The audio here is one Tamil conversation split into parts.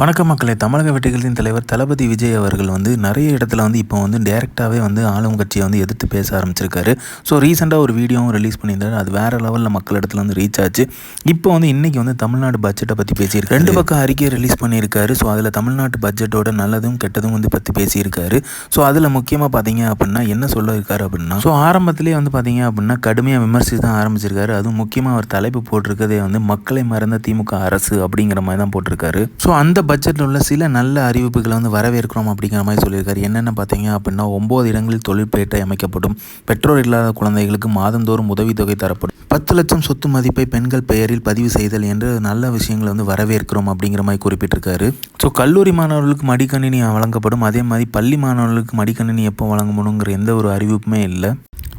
வணக்கம் மக்களே. தமிழக வெற்றிகளின் தலைவர் தளபதி விஜய் அவர்கள் வந்து நிறைய இடத்துல வந்து இப்போ வந்து டேரெக்டாகவே வந்து ஆளும் கட்சியை வந்து எதிர்த்து பேச ஆரம்பிச்சிருக்காரு. ஸோ ரீசெண்டாக ஒரு வீடியோவும் ரிலீஸ் பண்ணியிருந்தாரு. அது வேறு லெவலில் மக்கள் இடத்துல வந்து ரீச் ஆச்சு. இப்போ வந்து இன்றைக்கி வந்து தமிழ்நாடு பட்ஜெட்டை பற்றி பேசியிருக்காரு. ரெண்டு பக்கம் அறிக்கை ரிலீஸ் பண்ணியிருக்காரு. ஸோ அதில் தமிழ்நாட்டு பட்ஜெட்டோட நல்லதும் கெட்டதும் வந்து பற்றி பேசியிருக்காரு. ஸோ அதில் முக்கியமாக பார்த்தீங்க அப்படின்னா என்ன சொல்ல இருக்காரு அப்படின்னா ஸோ ஆரம்பத்திலே வந்து பார்த்தீங்க அப்படின்னா கடுமையாக விமர்சித்து தான் ஆரம்பிச்சிருக்காரு. அதுவும் முக்கியமாக அவர் தலைப்பு போட்டிருக்கதே வந்து மக்களை மறந்த திமுக அரசு அப்படிங்கிற மாதிரி தான் போட்டிருக்காரு. ஸோ அந்த பட்ஜெட்டில் உள்ள சில நல்ல அறிவிப்புகளை வந்து வரவேற்கிறோம் அப்படிங்கிற மாதிரி சொல்லியிருக்காரு. என்னென்ன பார்த்தீங்க அப்படின்னா ஒம்பது இடங்களில் தொழிற்பேட்டை அமைக்கப்படும். பெற்றோர் இல்லாத குழந்தைகளுக்கு மாதந்தோறும் உதவித்தொகை தரப்படும். பத்து லட்சம் சொத்து மதிப்பை பெண்கள் பெயரில் பதிவு செய்தல் என்று நல்ல விஷயங்களை வந்து வரவேற்கிறோம் அப்படிங்கிற மாதிரி குறிப்பிட்டிருக்காரு. ஸோ கல்லூரி மாணவர்களுக்கு மடிக்கணினி வழங்கப்படும். அதே மாதிரி பள்ளி மாணவர்களுக்கு மடிக்கணினி எப்போ வழங்கணுங்கிற எந்த ஒரு அறிவிப்புமே இல்லை.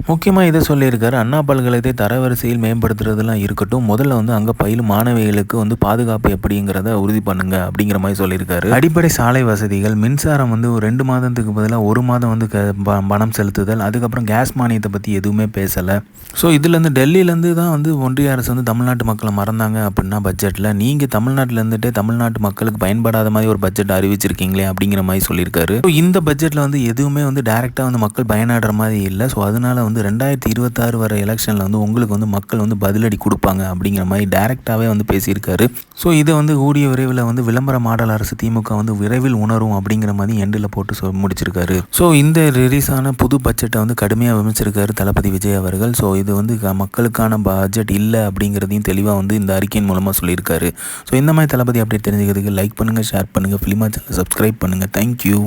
முக்கியமாக இதை சொல்லியிருக்காரு. அண்ணா பல்கலைத்தை தரவரிசையில் மேம்படுத்துறதுலாம் இருக்கட்டும் முதல்ல வந்து அங்கே பயிலும் மாணவிகளுக்கு வந்து பாதுகாப்பு எப்படிங்கிறத உறுதி பண்ணுங்க அப்படிங்கிற மாதிரி சொல்லியிருக்காரு. அடிப்படை சாலை வசதிகள் மின்சாரம் வந்து ஒரு ரெண்டு மாதத்துக்கு பதிலாக ஒரு மாதம் வந்து க ப- பணம் செலுத்துதல் அதுக்கப்புறம் கேஸ் மானியத்தை பற்றி எதுவுமே பேசலை. ஸோ இதுலேருந்து டெல்லியிலேருந்து தான் வந்து ஒன்றிய அரசு வந்து தமிழ்நாட்டு மக்களை மறந்தாங்க அப்படின்னா பட்ஜெட்டில் நீங்கள் தமிழ்நாட்டில் இருந்துட்டே தமிழ்நாட்டு மக்களுக்கு பயன்படாத மாதிரி ஒரு பட்ஜெட் அறிவிச்சிருக்கீங்களே அப்படிங்கிற மாதிரி சொல்லியிருக்காரு. ஸோ இந்த பட்ஜெட்டில் வந்து எதுவுமே வந்து டேரெக்டாக வந்து மக்கள் பயனாடுற மாதிரி இல்லை. ஸோ அதனால வந்து ரெண்டாயிரத்தி இருபத்தாறு வர எலெக்ஷனில் வந்து உங்களுக்கு வந்து மக்கள் வந்து பதிலடி கொடுப்பாங்க அப்படிங்கிற மாதிரி டைரெக்டாகவே வந்து பேசியிருக்காரு. ஸோ இதை வந்து கூடிய விரைவில் வந்து விளம்பர மாடல் அரசு திமுக வந்து விரைவில் உணரும் அப்படிங்கிற மாதிரி எண்டில் போட்டு முடிச்சிருக்காரு. ஸோ இந்த ரிலீஸான புது பட்ஜெட்டை வந்து கடுமையாக விமர்சிருக்காரு தளபதி விஜய் அவர்கள். ஸோ இது வந்து க- மக்களுக்கான பட்ஜெட் இல்லை அப்படிங்கிறதையும் தெளிவாக வந்து இந்த அறிக்கையின் மூலமாக சொல்லியிருக்காரு. ஸோ இந்த மாதிரி தளபதி அப்டேட் தெரிஞ்சுக்கிறதுக்கு லைக் பண்ணுங்கள் ஷேர் பண்ணுங்கள் ஃபிலிமா சேனல் சப்ஸ்கிரைப் பண்ணுங்கள் தேங்க்யூ